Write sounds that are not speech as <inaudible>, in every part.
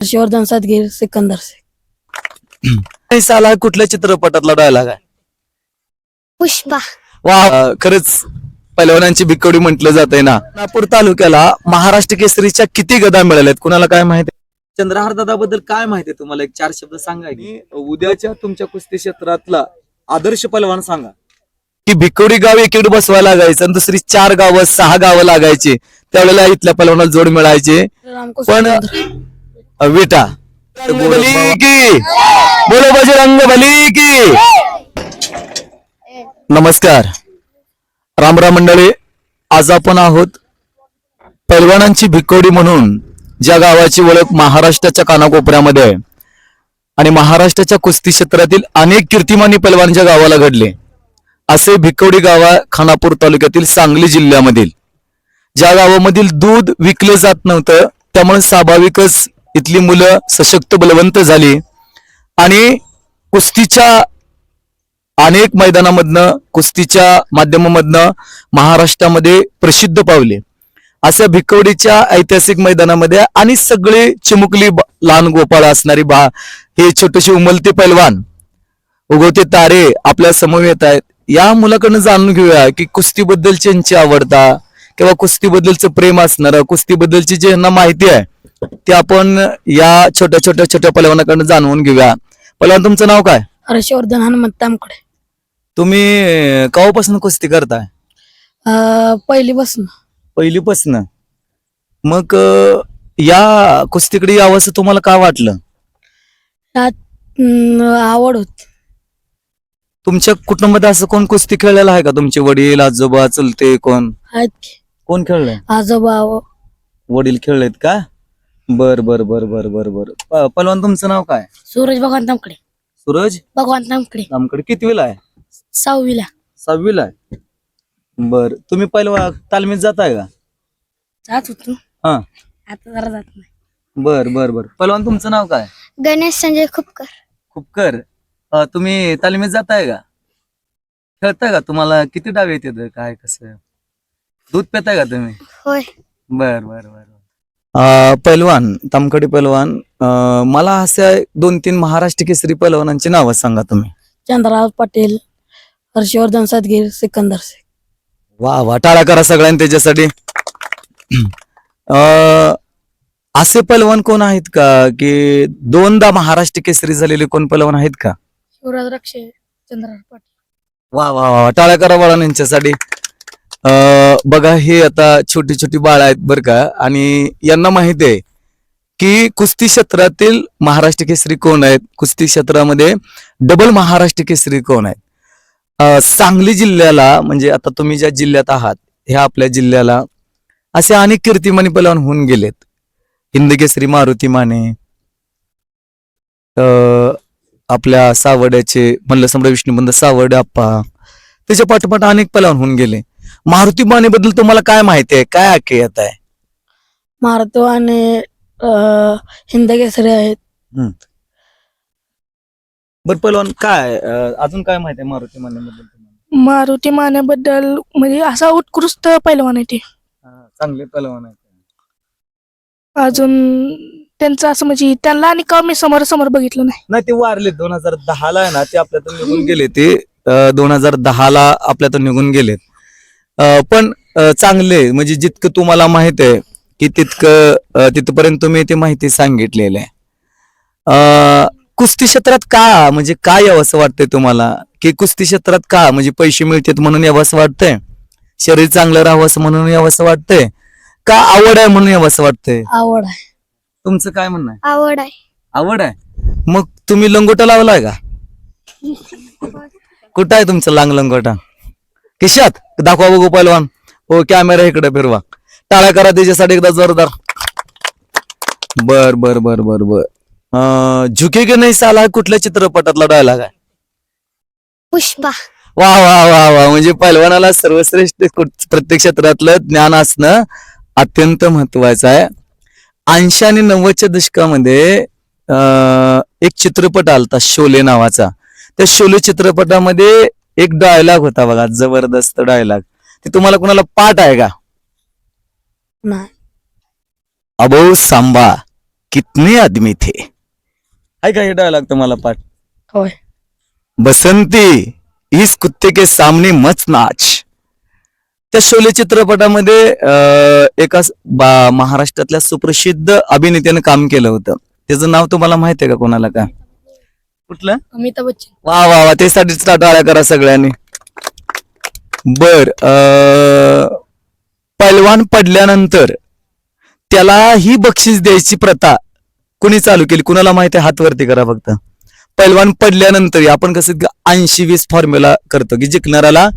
हर्षवर्धन सातगीर सिकंदर शेख <clears throat> साला कुठल्या चित्रपटातला डायलॉग आहे? पुष्पा. वा अं, खरंच पैलवानांची भिकवडी म्हटलं जाते ना. नागपूर तालुक्याला महाराष्ट्र केसरीच्या किती गदा मिळाल्यात? कुणाला काय माहिती? चंद्रहार दादाबद्दल काय माहिती तुम्हाला? एक चार शब्द सांगा आणि उद्याच्या तुमच्या कुस्ती क्षेत्रातला आदर्श पैलवान सांगा. की भिकवडी गाव एकीकडे बसवायला लागायचं आणि दुसरी चार गावं सहा गावं लागायची. त्यावेळेला इथल्या पैलवानाला जोड मिळायची. रामकृष्ण पण. विटा बली की बोलो बजरंग बली की. नमस्कार. रामराम मंडळी आज आपण आहोत पैलवानांची भिकोडी म्हणून ज्या गावाची ओळख महाराष्ट्राच्या कानाकोपऱ्यामध्ये आहे. आणि महाराष्ट्राच्या कुस्ती क्षेत्रातील अनेक कीर्तिमानी पैलवानच्या गावाला घडले असे भिकवडी गावा खानापूर तालुक्यातील सांगली जिल्ह्यामधील. ज्या गावामधील दूध विकलं जात नव्हतं त्यामुळे स्वाभाविकच इथली मुलं सशक्त बलवंत झाली. आणि कुस्तीच्या अनेक मैदानामधनं कुस्तीच्या माध्यमामधनं महाराष्ट्रामध्ये प्रसिद्ध पावले. अशा भिकवडीच्या ऐतिहासिक मैदानामध्ये आणि सगळे चिमुकली लहान गोपाळ असणारी बा हे छोटेसे उमलते पैलवान उगवते तारे आपल्यासमोर येत आहेत. या मुलाकडनं जाणून घेऊया की कुस्तीबद्दलची यांची आवडता किंवा कुस्तीबद्दलचं प्रेम असणार कुस्तीबद्दलची जी यांना माहिती आहे ती आपण या छोट्या छोट्या छोट्या पैलवानाकडनं जाणून घेऊया. पैलवान तुमचं नाव काय? हर्षवर्धन हनुमंत तामकडे तुम्ही अं, केव्हापासून कुस्ती करताय? पहिली बसून पहिलीपासून. मग अं, या कुस्तीकडे यावं असं तुम्हाला काय वाटलं? आवड होती. तुमच्या कुटुंबात असं कोण कुस्ती खेळलेलं आहे का? तुमचे वडील आजोबा चलते कोण? आहेत की. कोण खेळलंय? आजोबा वडील खेळलेत का? बर बर बर बर बर बर. प- पलवान तुमचं नाव काय? सूरज भगवान तामकडे सूरज? भगवान तामकडे आमकडे कितवीला आहे? सहावीला. सहावीला आहे. बर. तुम्ही पहिला तालमीत जाताय का? जात होतो. हा. आता जरा जात नाही. बर बर बर. पलवान तुमचं नाव काय? गणेश संजय खुपकर. खूपकर. अं, तुम्ही तालमीत जाताय का? खेळताय का तुम्हाला? किती डाव येते काय कसं? दूध पिताय का तुम्ही? होय. बर बर बर. पैलवान तामखडी पैलवान मला असे दोन तीन महाराष्ट्र केसरी पैलवानांची नावं सांगा तुम्ही. चंद्रराव पाटील हर्षवर्धन सातगीर सिकंदर शेख. वा वा टाळा करा सगळ्यांनी त्याच्यासाठी. अं, असे पैलवान कोण आहेत का? की दोनदा महाराष्ट्र केसरी झालेले कोण पैलवान आहेत का? शिवराज रक्षे चंद्रराव पाटील. वा वा वा टाळ्या करा बाळा यांच्यासाठी. बघा हे आता छोटी छोटी बाळ आहेत बर का. आणि यांना माहिती आहे की कुस्ती क्षेत्रातील महाराष्ट्र केसरी कोण आहेत? कुस्ती क्षेत्रामध्ये डबल महाराष्ट्र केसरी कोण आहेत? सांगली जिल्ह्याला म्हणजे आता तुम्ही ज्या जिल्ह्यात आहात ह्या आपल्या जिल्ह्याला असे अनेक कीर्तिमानी पलवान होऊन गेलेत. हिंद केसरी मारुती माने अं, आपल्या सावड्याचे मल्लसम्राट विष्णुबंध सावड आप्पा त्याच्या पाठोपाठ अनेक पलवान होऊन गेले. मारुती मानेबद्दल तुम्हाला काय माहिती आहे? काय आखे येत आहे? मारुतो आणि अं, हिंद केसरी आहेत. बर पैलवान काय अं, अजून काय माहिती आहे मारुती मानेबद्दल तुम्हाला? मारुती मानेबद्दल म्हणजे असा उत्कृष्ट पैलवान आहे ते. हा, चांगले पैलवान आहेत. अजून त्यांचं असं म्हणजे त्यांना आणि का मी समोर समोर बघितलं नाही. नाही ते वारले. दोन हजार दहाला आहे ना ते आपल्यातून निघून गेले ते. दोन हजार दहाला आपल्यातून निघून गेलेत. पण चांगले म्हणजे जितकं तुम्हाला माहीत आहे की तितकं तिथपर्यंत तुम्ही ती माहिती सांगितलेली आहे. कुस्ती क्षेत्रात का म्हणजे काय यावं असं वाटतंय तुम्हाला? की कुस्ती क्षेत्रात का म्हणजे पैसे मिळतात म्हणून यावं असं वाटतंय? शरीर चांगलं राहावं असं म्हणून यावं असं वाटतंय? का आवड आहे म्हणून यावं असं वाटतंय? आवड आहे. तुमचं काय म्हणणं आहे? आवड आहे. आवड आहे? मग तुम्ही लंगोटा लावलाय का? <laughs> कुठं आहे तुमचं लांग लंगोटा? खिशात? दाखवा बघू पैलवान. हो कॅमेरा इकडे फिरवा. टाळ्या करा त्याच्यासाठी एकदा जोरदार. बर बर बर बर बर. झुके की नाही साला? कुठल्या चित्रपटातला डायलॉग आहे? पुष्पा. वा वा वा वा. म्हणजे पैलवानाला सर्वश्रेष्ठ प्रत्येक क्षेत्रातलं ज्ञान असणं अत्यंत महत्वाचं आहे. ऐंशी आणि नव्वदच्या दशकामध्ये अं, एक चित्रपट आलता शोले नावाचा. त्या शोले चित्रपटामध्ये एक डायलॉग होता बघा जबरदस्त डायलॉग ते तुम्हाला कुणाला पाठ आहे का? अबो सांबा कितने आदमी थे? आहे का हे डायलॉग तुम्हाला पाठ होय. बसंती इस कुत्ते के सामने मच नाच. त्या शोले चित्रपटामध्ये एका महाराष्ट्रातल्या सुप्रसिद्ध अभिनेत्याने काम केलं होतं. त्याचं नाव तुम्हाला माहिती आहे का कोणाला का? कुठलं? अमिताभ बच्चन. वा वा वा त्यासाठी टाळ्या करा सगळ्यांनी. बर अं, पैलवान पडल्यानंतर त्याला ही बक्षीस द्यायची प्रथा कुणी चालू केली? कुणाला माहिती आहे? हात वरती करा फक्त. पैलवान पडल्यानंतर आपण कसं ऐंशी वीस फॉर्म्युला करतो की जिंकणाऱ्याला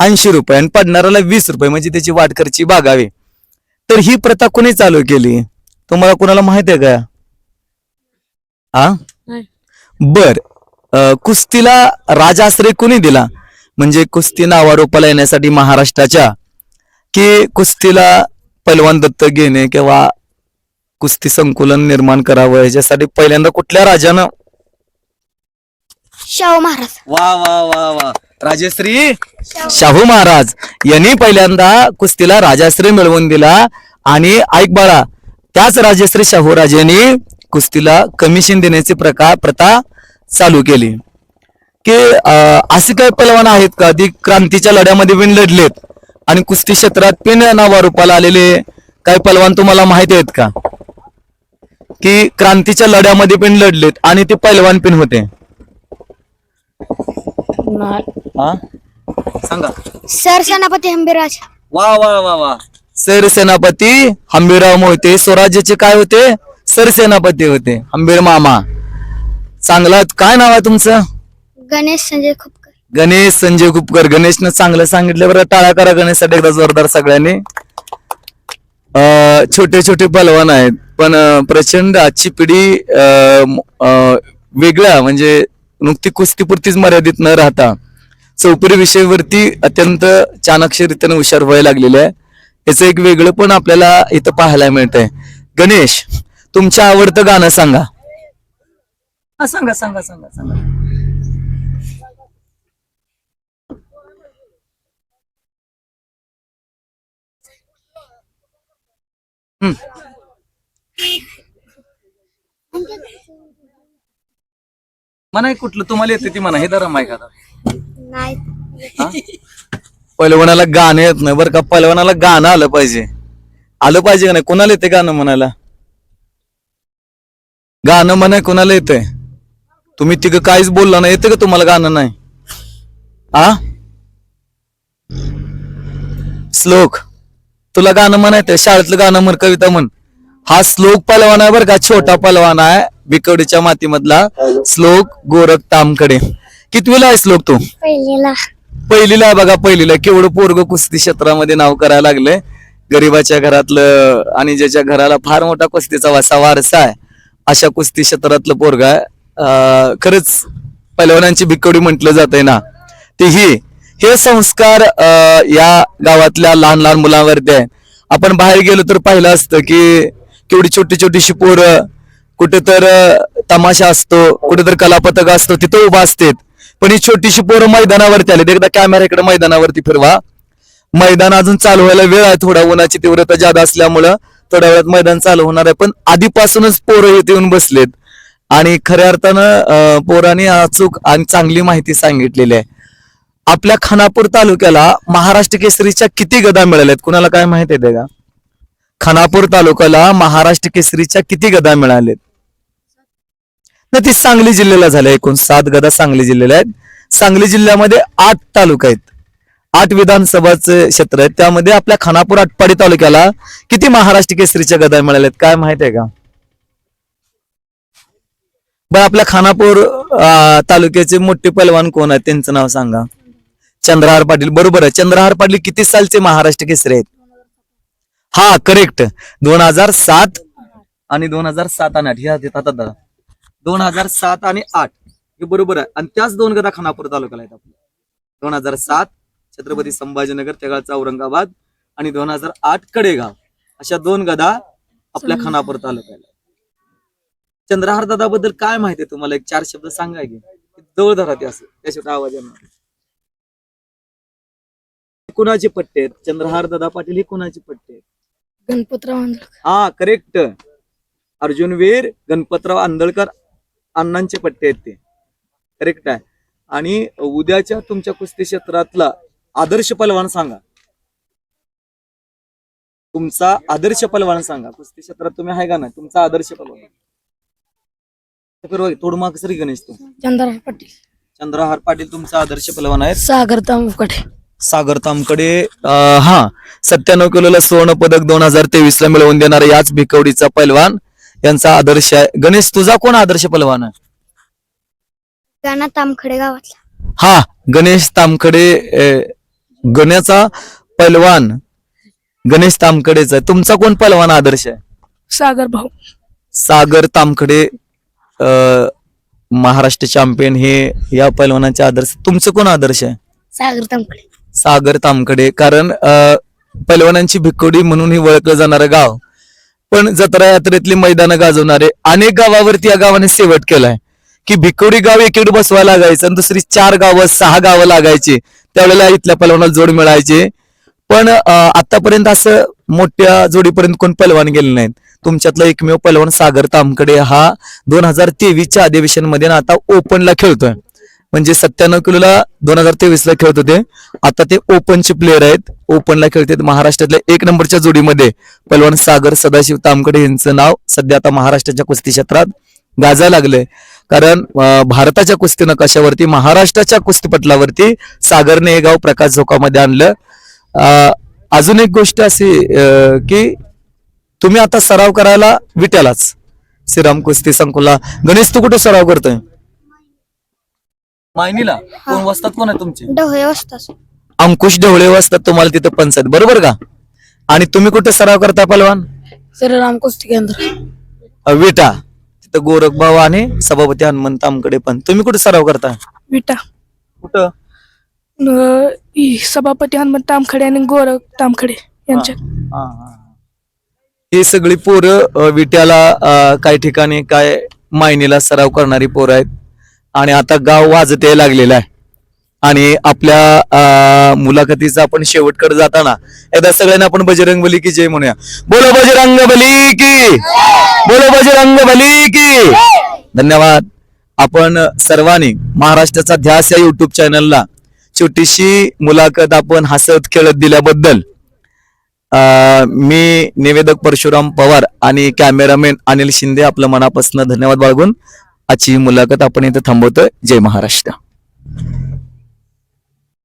ऐंशी रुपये आणि पडणाऱ्याला वीस रुपये म्हणजे त्याची वाट खर्ची बागावी. तर ही प्रथा कुणी चालू केली? तुम्हाला कुणाला माहिती आहे का? हा नाही. बर. अं, कुस्तीला राजाश्रय कुणी दिला? म्हणजे कुस्ती नावारूपाला येण्यासाठी महाराष्ट्राच्या की कुस्तीला पैलवान दत्तक घेणे किंवा कुस्ती संकुलन निर्माण करावं याच्यासाठी पहिल्यांदा कुठल्या राजानं? शाहू महाराज. वा वा वा वा. राजश्री? शाहू. महाराज. यांनी पहिल्यांदा कुस्तीला राजाश्री मिळवून दिला. आणि ऐक बाळा त्याच राजश्री शाहू राजांनी कुस्तीला कमिशन देण्याची प्रकार प्रथा चालू केली. की असे काही पैलवान आहेत का? ती क्रांतीच्या लढ्यामध्ये पण लढलेत आणि कुस्ती क्षेत्रात पिन नावारूपाला आलेले काही पैलवान तुम्हाला माहिती आहेत का? की क्रांतीच्या लढ्यामध्ये पण लढलेत आणि ते पैलवान पिन होते. हा? सांगा. सर सेनापती हंबीराज वा वा वा वा. सरसेनापती हंबीरराव मोहिते स्वराज्याचे काय होते? सरसेनापती होते. हंबीर मामा. चांगला काय नाव आहे तुमचं? गणेश संजय खुपकर. गणेश संजय गुपकर गणेशनं चांगलं सांगितलं बरं. टाळा करा गणेशसाठी एकदा जोरदार सगळ्यांनी. छोटे छोटे पलवान आहेत. पण प्रचंड आजची पिढी वेगळ्या. म्हणजे नुकती कुस्तीपुरतीच मर्यादित न राहता. चौपरी विषयावरती अत्यंत चाणक्षरीतीने हुशार व्हायला लागलेले आहे. याचं एक वेगळं पण आपल्याला इथं पाहायला मिळतंय. गणेश तुमचं आवडतं गाणं सांगा. हा, सांगा सांगा सांगा सांगा. म्हणा एक कुठलं? तुम्हाला येते ती म्हणा हे जरा माहिती आता नाही पैलवानाला गाणं येत नाही बरं का? पैलवानाला गाणं आलं पाहिजे. आलं पाहिजे का नाही? कोणाला येते गाणं म्हणायला? गाणं म्हणाय कोणाला येतंय? तुम्ही तिघ काहीच बोलला नाही येते का तुम्हाला गाणं नाही? आ? श्लोक. तुला गाणं म्हणायचं शाळेतलं गाणं म्हण कविता म्हण. हा श्लोक पलवान आहे बरं का छोटा पलवान आहे बिकवडीच्या मातीमधला श्लोक गोरख तामकडे कितवीला आहे श्लोक तू? पहिलेला. पहिलीला आहे बघा पहिलीला. केवढं पोरग कुस्ती क्षेत्रामध्ये नाव करायला लागले गरीबाच्या घरातलं आणि ज्याच्या घराला फार मोठा कुस्तीचा वासा वारसा आहे. अशा कुस्ती क्षेत्रातलं पोरग आहे. अं, खरंच पैलवानांची भिकवडी म्हटलं जात ना. तेही हे संस्कार अं, या गावातल्या लहान लहान मुलांवरती आहे. आपण बाहेर गेलो तर पाहिलं असतं की केवढी छोटी छोटीशी पोरं कुठे तर तमाशा असतो कुठे तर कलापथक असतो तिथं उभा असतात. पण ही छोटीशी पोरं मैदानावरती आली एकदा कॅमेरा इकडे मैदानावरती फिरवा. मैदान अजून चालू व्हायला वेळ आहे थोडा उन्हाची तीव्रता जादा असल्यामुळं. थोड्या मैदान चालू होणार आहे. पण आधीपासूनच पोरं इथे येऊन बसलेत. आणि खऱ्या अर्थानं पोरांनी अचूक आणि चांगली माहिती सांगितलेली आहे. आपल्या खानापूर तालुक्याला महाराष्ट्र केसरीच्या किती गदा मिळाल्या आहेत कुणाला काय माहिती आहे का? खानापूर तालुक्याला महाराष्ट्र केसरीच्या किती गदा मिळाल्यात? ना ती सांगली जिल्ह्याला झाल्या एकूण सात गदा सांगली जिल्ह्याला आहेत. सांगली जिल्ह्यामध्ये आठ तालुका आहेत. आठ विधानसभाचे क्षेत्र आहेत. त्यामध्ये आपल्या खानापूर आटपाडी तालुक्याला किती महाराष्ट्र केसरीच्या गदा मिळाल्यात काय माहीत आहे का? बरं आपल्या खानापूर तालुक्याचे मोठे पैलवान कोण आहेत? त्यांचं नाव सांगा. चंद्रहार पाटील. बरोबर आहे. चंद्रहार पाटील किती सालचे महाराष्ट्र केसरी आहेत? हा करेक्ट दोन हजार सात आणि दोन हजार सात आणि आठ. ह्या देतात दादा दोन हजार सात आणि आठ. हे बरोबर आहे. आणि त्याच दोन गदा खानापूर तालुक्याला आहेत आपल्या दोन हजार सात छत्रपती संभाजीनगर त्यागाळचा औरंगाबाद आणि दोन हजार आठ कडेगाव. अशा दोन गदा आपल्या खानापूर तालुक्याला. चंद्रहार दादा बद्दल काय माहिती आहे तुम्हाला? एक चार शब्द सांगा की. जवळ धरा ते असं. त्याशिवाय आवाज येणार. कुणाचे पट्टे आहेत? चंद्रहार दादा पाटील हे कुणाचे पट्टे आहेत? गणपतराव आंधळकर. हा करेक्ट अर्जुनवीर गणपतराव आंदळकर अण्णांचे पट्टे आहेत ते. करेक्ट आहे. आणि उद्याच्या तुमच्या कुस्ती क्षेत्रातला आदर्श पलवान सांगा. तुमचा आदर्श पलवान सांगा. कुस्ती क्षेत्रात तुम्ही आहे का नाही? तुमचा आदर्श पलवान थोडं माग सरी गणेश तू. चंद्रहार पाटील. चंद्रहार पाटील तुमचा आदर्श पलवान आहे सागर तांबकडे सागर तामकडे हा सत्त्याण्णव किलोला सुवर्ण पदक दोन हजार तेवीस ला मिळवून देणारा याच भिकवडीचा पैलवान यांचा आदर्श आहे. गणेश तुझा कोण आदर्श पैलवान आहे? गाणा तामखडे गावातला. हा गणेश तामकडे अं, गण्याचा पैलवान गणेश तामकडेचा आहे. तुमचा कोण पैलवान आदर्श आहे? सागर भाऊ. सागर तामकडे अं, महाराष्ट्र चॅम्पियन हे या पैलवानाचे आदर्श. तुमचं कोण आदर्श आहे? सागर तांबकडे सागर तामकडे. कारण अ, पैलवानांची भिक्कोडी म्हणून ही ओळखलं जाणारं गाव. पण जत्रा यात्रेतली मैदानं गाजवणारे अनेक गावावरती या गावाने शेवट केलाय. की भिकोडी गाव एकीकडे बसवायला लागायचं आणि दुसरी चार गावं सहा गावं लागायची. त्यावेळेला इथल्या पलवानाला जोड मिळायचे. पण आतापर्यंत असं मोठ्या जोडीपर्यंत कोण पलवान गेले नाहीत. तुमच्यातला एकमेव पलवान सागर तामकडे हा दोन हजार तेवीसच्या अधिवेशनमध्ये ना आता ओपनला खेळतोय. म्हणजे सत्त्याण्णव किलोला दोन हजार तेवीसला खेळत होते. आता ते ओपनचे प्लेअर आहेत. ओपनला खेळतात महाराष्ट्रातल्या एक नंबरच्या जोडीमध्ये पलवान सागर सदाशिव तामकडे यांचं नाव सध्या आता महाराष्ट्राच्या कुस्ती क्षेत्रात गाजायला लागलंय. कारण भारताच्या कुस्ती नकाशावरती महाराष्ट्राच्या कुस्तीपटलावरती सागरने हे गाव प्रकाश झोकामध्ये आणलं. अजून एक गोष्ट अशी की तुम्ही आता सराव करायला विट्यालाच. श्रीराम कुस्ती संकुला. गणेश तू कुठे सराव करतोय? मायनीला? कोण वस्तात कोण आहे तुमचे? डोळे वाजताच अंकुश ढवळे वाजतात तुम्हाला तिथं पंचायत बरोबर का? आणि तुम्ही कुठे सराव करता पलवान श्रीराम कुस्ती केंद्र. विटा. तिथं गोरख भाऊ आणि सभापती हनुमंत तामकडे पण. तुम्ही कुठे सराव करता? विटा. कुठं? अं, सभापती हनुमंत तामखडे आणि गोरख तामखडे यांच्यात. ही सगळी पोरं अ, विट्याला अ, काही ठिकाणी काय मायनीला सराव करणारी पोरं आहेत. आणि आता गाव वाजत यायला लागलेलं आहे. आणि आपल्या अ, मुलाखतीचा आपण शेवटकडे जाताना एकदा सगळ्यांना आपण बजरंग बली की जय म्हणूया. बोलो बजरंग बली की! बोलो बजरंग बली की. धन्यवाद. आपण सर्वांनी महाराष्ट्राचा ध्यास या युट्यूब चॅनलला छोटीशी मुलाखत आपण हसत खेळत दिल्याबद्दल. मी निवेदक परशुराम पवार आणि कॅमेरामॅन अनिल शिंदे आपलं मनापासून धन्यवाद बाळगून आजची मुलाखत आपण इथे थांबवतोय. जय महाराष्ट्र.